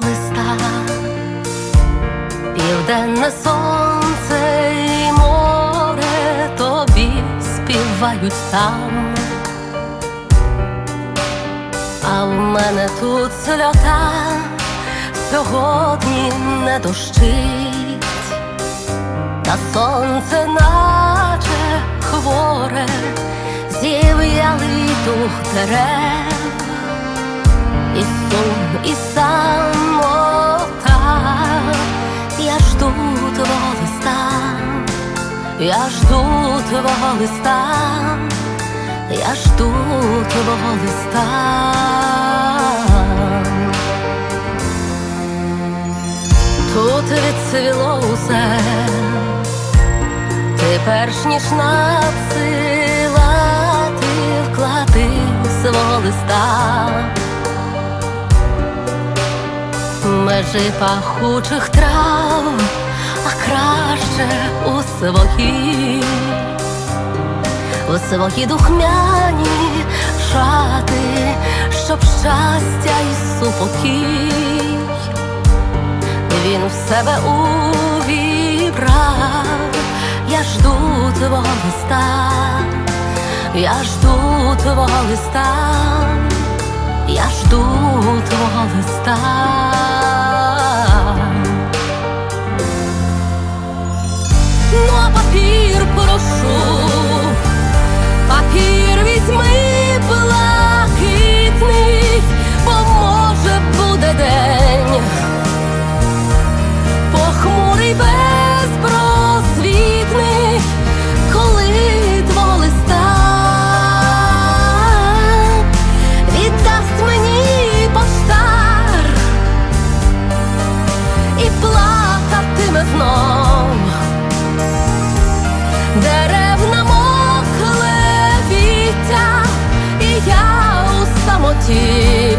листа, південне сонце і море тобі співають там, а в мене тут сльота сьогодні не дощить, та сонце наче хворе, зів'ялий дух дерев і сум, і самота, я жду твого листа, я жду твого листа, я жду твого листа. Тут відцвіло усе, ти перш ніж надсилати, вклади свого листа межі пахучих трав, а краще у свої, у свої духмяні шати, щоб щастя і супокій. Він в себе увібрав, я жду твого листа, я жду твого листа, я жду твого листа. Я у самоті